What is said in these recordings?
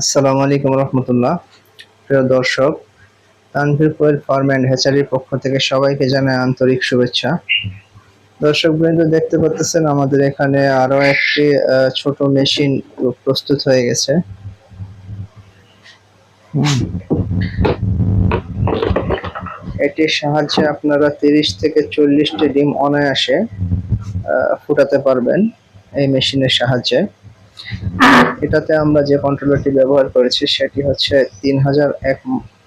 আসসালামু আলাইকুম রহমতুল্লাহ। প্রিয় দর্শক তানভীর কোয়েল ফার্ম অ্যান্ড হ্যাচারির পক্ষ থেকে সবাইকে জানায় আন্তরিক শুভেচ্ছা। দর্শক বৃন্দ, দেখতে পাচ্ছেন আমাদের এখানে আরও একটি ছোট মেশিন প্রস্তুত হয়ে গেছে। এটির সাহায্যে আপনারা তিরিশ থেকে চল্লিশটি ডিম অনায়াসে ফুটাতে পারবেন এই মেশিনের সাহায্যে। এটাতে আমরা যে কন্ট্রোলারটি ব্যবহার করেছি, সেটি হচ্ছে তিন হাজার এক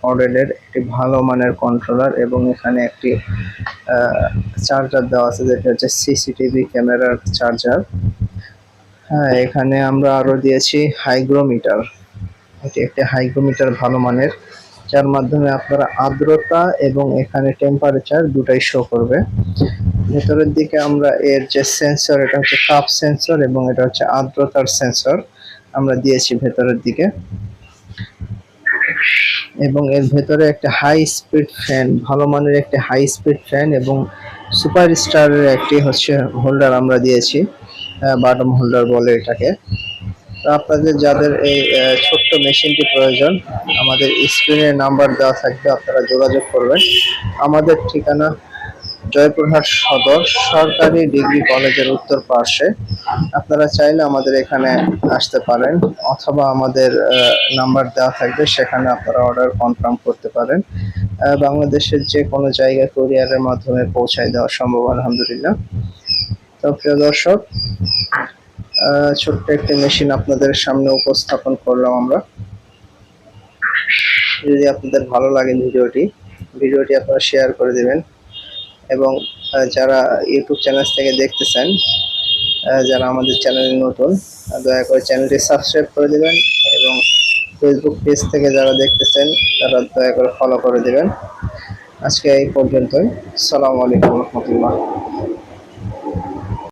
মডেলের একটি ভালো মানের কন্ট্রোলার এবং এখানে একটি চার্জার দেওয়া আছে, যেটা হচ্ছে সিসিটিভি ক্যামেরার চার্জার হ্যাঁ এখানে আমরা আরও দিয়েছি হাইগ্রোমিটার এটি একটি হাইগ্রোমিটার ভালো মানের, যার মাধ্যমে আপনারা আর্দ্রতা এবং এখানে টেম্পারেচার দুটাই শো করবে। ভেতরের দিকে আমরা এর যে সেন্সর এটা হচ্ছে কাপ সেন্সর এবং এটা হচ্ছে আর্দ্রতার সেন্সর আমরা দিয়েছি ভেতরের দিকে। এবং এর ভেতরে একটা হাই স্পিড ফ্যান ভালো মানের একটি হাই স্পিড ফ্যান এবং সুপার স্টারের একটি হচ্ছে হোল্ডার আমরা দিয়েছি বাটম হোল্ডার বলে এটাকে। তো আপনাদের যাদের এই ছোট্ট মেশিনটি প্রয়োজন, আমাদের স্ক্রিনে নাম্বার দেওয়া থাকবে, আপনারা যোগাযোগ করবেন। আমাদের ঠিকানা জয়পুরহাট সদর, সরকারি ডিগ্রি কলেজের উত্তর পার্শ্বে আপনারা চাইলে আমাদের এখানে আসতে পারেন, অথবা আমাদের নাম্বার দেওয়া থাকবে, সেখানে আপনারা অর্ডার কনফার্ম করতে পারেন। বাংলাদেশের যে কোনো জায়গায় কুরিয়ারের মাধ্যমে পৌঁছায় দেওয়া সম্ভব, আলহামদুলিল্লাহ। তো প্রিয় দর্শক ছোট্ট একটি মেশিন আপনাদের সামনে উপস্থাপন করলাম আমরা। যদি আপনাদের ভালো লাগে ভিডিওটি ভিডিওটি আপনারা শেয়ার করে দিবেন। এবং যারা ইউটিউব চ্যানেল থেকে দেখতেছেন যারা আমাদের চ্যানেলে নতুন দয়া করে চ্যানেলটি সাবস্ক্রাইব করে দেবেন এবং ফেসবুক পেজ থেকে যারা দেখতেছেন, তারা দয়া করে ফলো করে দেবেন। আজকে এই পর্যন্তই। সালামু আলাইকুম রহমতুল্লাহ।